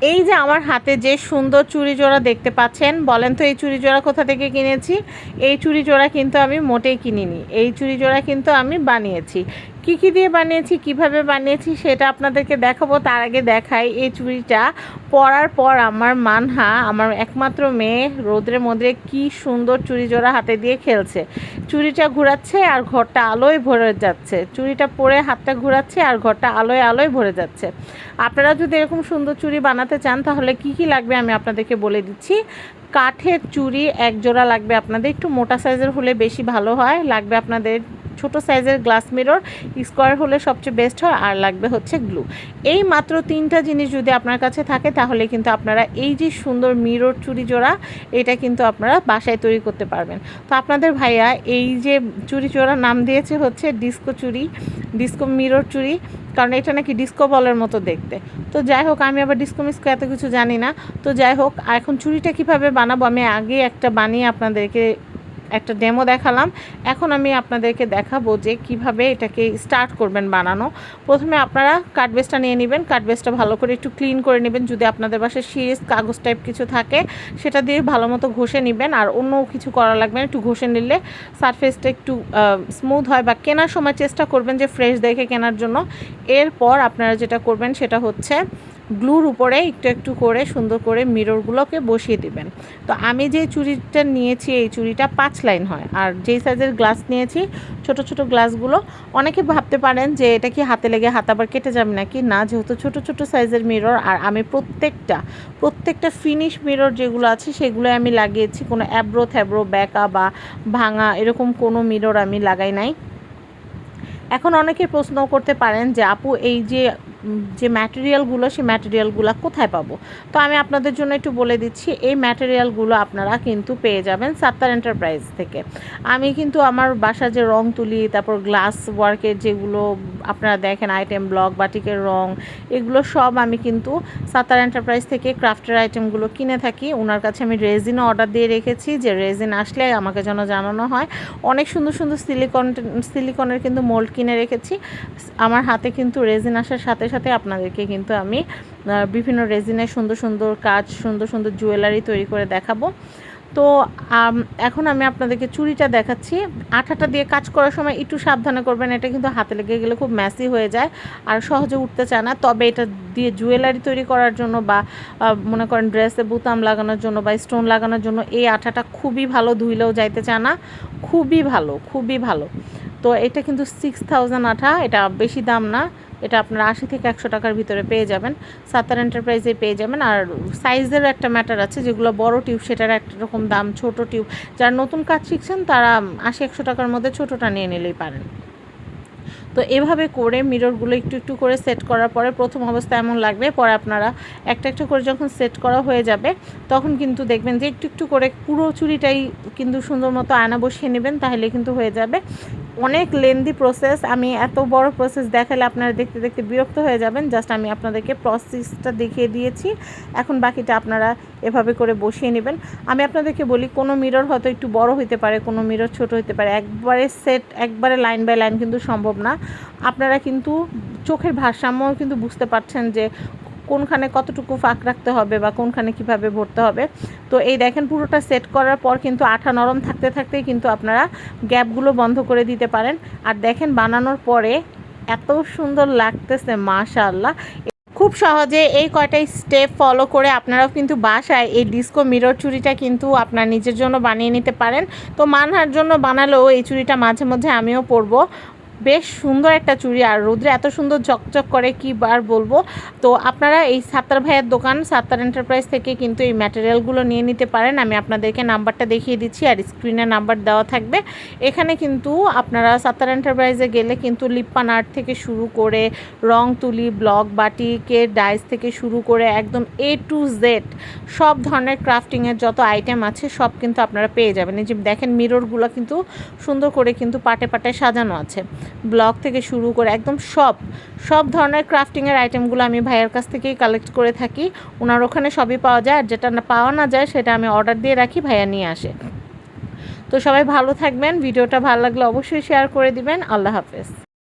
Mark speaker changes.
Speaker 1: এই যে আমার হাতে যে সুন্দর চুড়ি জোড়া দেখতে পাচ্ছেন, বলেন তো এই চুড়ি জোড়া কোথা থেকে কিনেছি? এই চুড়ি জোড়া কিন্তু আমি মোটেই কিনিনি। এই চুড়ি জোড়া কিন্তু আমি বানিয়েছি। কি কি দিয়ে বানিয়েছি, কীভাবে বানিয়েছি সেটা আপনাদেরকে দেখাবো। তার আগে দেখাই এই চুড়িটা পরার পর আমার মানহা, আমার একমাত্র মেয়ে, রোদ্রের মধ্যে কি সুন্দর চুড়ি জোড়া হাতে দিয়ে খেলছে। চুড়িটা ঘোরাচ্ছে আর ঘরটা আলোয় ভরে যাচ্ছে। চুড়িটা পরে হাতটা ঘোরাচ্ছে আর ঘরটা আলোয় আলোয় ভরে যাচ্ছে। আপনারা যদি এরকম সুন্দর চুড়ি বানাতে চান, তাহলে কি কি লাগবে আমি আপনাদেরকে বলে দিচ্ছি। কাঠের চুড়ি এক জোড়া লাগবে আপনাদের, একটু মোটা সাইজের হলে বেশি ভালো হয়। লাগবে আপনাদের ছোট সাইজের গ্লাস মিরর স্কোয়ার হলে সবচেয়ে বেস্ট হয়, আর লাগবে হচ্ছে গ্লু। এই মাত্র তিনটা জিনিস যদি আপনার কাছে থাকে, তাহলে কিন্তু আপনারা এই যে সুন্দর মিরর চুড়ি জোড়া, এটা কিন্তু আপনারা বাসায় তৈরি করতে পারবেন। তো আপনাদের ভাইয়া এই যে চুড়ি জোড়া নাম দিয়েছে হচ্ছে ডিস্কো চুড়ি ডিস্কো মিরর চুড়ি কারণ এটা নাকি ডিস্কো বলের মতো দেখতে। তো যাই হোক, আমি আবার ডিস্কো মিস্কো এত কিছু জানি না। তো যাই হোক এখন চুড়িটা কীভাবে বানাবো, আমি আগে একটা বানিয়ে আপনাদেরকে একটা ডেমো দেখালাম। এখন আমি আপনাদেরকে দেখাবো যে কীভাবে এটাকে স্টার্ট করবেন বানানো। প্রথমে আপনারা কাঠবেসটা নিয়ে নেবেন। কাঠবেসটা ভালো করে একটু ক্লিন করে নেবেন। যদি আপনাদের বাসায় সিরিজ কাগজ টাইপ কিছু থাকে, সেটা দিয়ে ভালো মতো ঘষে নেবেন। আর অন্য কিছু করা লাগবে না, একটু ঘষে নিলে সারফেসটা একটু স্মুথ হয় বা কেনার সময় চেষ্টা করবেন যে ফ্রেশ দেখে কেনার জন্য। এরপর আপনারা যেটা করবেন সেটা হচ্ছে গ্লুর উপরে একটু একটু করে সুন্দর করে মিররগুলোকে বসিয়ে দিবেন। তো আমি যে চুড়িটা নিয়েছি, এই চুড়িটা পাঁচ লাইন হয়। আর যেই সাইজের গ্লাস নিয়েছি, ছোট ছোট গ্লাসগুলো, অনেকে ভাবতে পারেন যে এটা কি হাতে লেগে হাত আবার কেটে যাবে নাকি? না, যেহেতু ছোট ছোট সাইজের মিরর, আর আমি প্রত্যেকটা প্রত্যেকটা ফিনিশ মিরর যেগুলো আছে সেগুলো আমি লাগিয়েছি। কোনো অ্যাব্রো থ্যাব্রো, ব্যাকা বা ভাঙা, এরকম কোনো মিরর আমি লাগাই নাই। এখন অনেকে প্রশ্ন করতে পারেন যে, আপু, এই যে যে ম্যাটেরিয়ালগুলো সেই ম্যাটেরিয়ালগুলো কোথায় পাবো? তো আমি আপনাদের জন্য একটু বলে দিচ্ছি, এই ম্যাটেরিয়ালগুলো আপনারা কিন্তু পেয়ে যাবেন সাত্তার এন্টারপ্রাইজ থেকে। আমি কিন্তু আমার বাসা যে রং তুলি, তারপর গ্লাস ওয়ার্কের যেগুলো আপনারা দেখেন আইটেম ব্লক বাটিকের রং, এগুলো সব আমি কিন্তু সাত্তার এন্টারপ্রাইজ থেকে ক্রাফটের আইটেমগুলো কিনে থাকি। ওনার কাছে আমি রেজিনও অর্ডার দিয়ে রেখেছি, যে রেজিন আসলে আমাকে যেন জানানো হয়। অনেক সুন্দর সুন্দর সিলিকন সিলিকনের কিন্তু মোল্ড কিনে রেখেছি। আমার হাতে কিন্তু রেজিন আসার সাথে সাথে আপনাদেরকে কিন্তু আমি বিভিন্ন রেজিনের সুন্দর সুন্দর কাজ, সুন্দর সুন্দর জুয়েলারি তৈরি করে দেখাবো। তো এখন আমি আপনাদেরকে চুড়িটা দেখাচ্ছি। আঠাটা দিয়ে কাজ করার সময় একটু সাবধানে করবেন, এটা কিন্তু হাতে লেগে গেলে খুব ম্যাসি হয়ে যায় আর সহজে উঠতে চায় না। তবে এটা দিয়ে জুয়েলারি তৈরি করার জন্য বা মনে করেন ড্রেসে বুতাম লাগানোর জন্য বা স্টোন লাগানোর জন্য এই আঠাটা খুবই ভালো, ধুইলেও যাইতে চায় না। খুবই ভালো খুবই ভালো। তো এটা কিন্তু সিক্স থাউজেন্ড আঠা, এটা বেশি দাম না। এটা আপনার আশি থেকে একশো টাকার ভিতরে পেয়ে যাবেন। সাতার এন্টারপ্রাইজে পেয়ে যাবেন। আর সাইজের একটা ম্যাটার আছে, যেগুলো বড় টিউব, সেটার একটা রকম দাম, ছোট টিউব। যারা নতুন কাজ শিখছেন, তারা আশি, একশো টাকার মধ্যে ছোটোটা নিয়ে নিলেই পারেন। তো এভাবে করে মিররগুলো একটু একটু করে সেট করার পরে প্রথম অবস্থা এমন লাগবে, পরে আপনারা একটা একটা করে যখন সেট করা হয়ে যাবে, তখন কিন্তু দেখবেন যে একটু একটু করে পুরো চুরিটাই কিন্তু সুন্দর মতো আয়না বসিয়ে নেবেন, তাহলে কিন্তু হয়ে যাবে। অনেক লেন্দি প্রসেস আমি এত বড় প্রসেস দেখালে আপনারা দেখতে দেখতে বিরক্ত হয়ে যাবেন। জাস্ট আমি আপনাদেরকে প্রসেসটা দেখিয়ে দিয়েছি। এখন বাকিটা আপনারা এভাবে করে বসিয়ে নেবেন। আমি আপনাদেরকে বলি, কোনো মিরর হয়তো একটু বড় হইতে পারে, কোনো মিরর ছোট হতে পারে। একবারে সেট একবারে লাইন বাই লাইন কিন্তু সম্ভব না। আপনারা কিন্তু চোখের ভারসাম্য কিন্তু বুঝতে পারছেন যে কোনখানে কতটুকু ফাঁক রাখতে হবে বা কোনখানে কীভাবে ভরতে হবে। তো এই দেখেন পুরোটা সেট করার পর কিন্তু আঠা নরম থাকতে থাকতেই কিন্তু আপনারা গ্যাপগুলো বন্ধ করে দিতে পারেন। আর দেখেন বানানোর পরে এত সুন্দর লাগতেছে, মাশাআল্লাহ। খুব সহজে এই কয়টা স্টেপ ফলো করে আপনারাও কিন্তু বাসায় এই ডিস্কো মিরর চুড়িটা কিন্তু আপনার নিজের জন্য বানিয়ে নিতে পারেন। তো মানহার জন্য বানালেও এই চুরিটা মাঝে মধ্যে আমিও পরবো। বেশ সুন্দর একটা চুড়ি, আর রোদ্রে এত সুন্দর ঝকঝক করে কি বার বলব? তো আপনারা এই সাত্তার ভাইয়ের দোকান, সাত্তার এন্টারপ্রাইজ থেকে কিন্তু এই ম্যাটেরিয়ালগুলো নিয়ে নিতে পারেন। আমি আপনাদেরকে নাম্বারটা দেখিয়ে দিচ্ছি, আর স্ক্রিনে নাম্বার দেওয়া থাকবে। এখানে কিন্তু আপনারা সাত্তার এন্টারপ্রাইজে গেলে কিন্তু লিপ্পান আর্ট থেকে শুরু করে, রং তুলি, ব্লক বাটিকে ডাইস থেকে শুরু করে একদম এ টু জেড সব ধরনের ক্রাফটিংয়ের যত আইটেম আছে সব কিন্তু আপনারা পেয়ে যাবেন। এই যে দেখেন মিররগুলো কিন্তু সুন্দর করে কিন্তু পাটে পাটে সাজানো আছে। ব্লক থেকে শুরু করে একদম সব সব ধরনের ক্রাফটিংয়ের আইটেমগুলো আমি ভাইয়ের কাছ থেকেই কালেক্ট করে থাকি। ওনার ওখানে সবই পাওয়া যায়, আর যেটা পাওয়া না যায় সেটা আমি অর্ডার দিয়ে রাখি, ভাইয়া নিয়ে আসে। তো সবাই ভালো থাকবেন, ভিডিওটা ভালো লাগলে অবশ্যই শেয়ার করে দিবেন, আল্লাহ হাফেজ।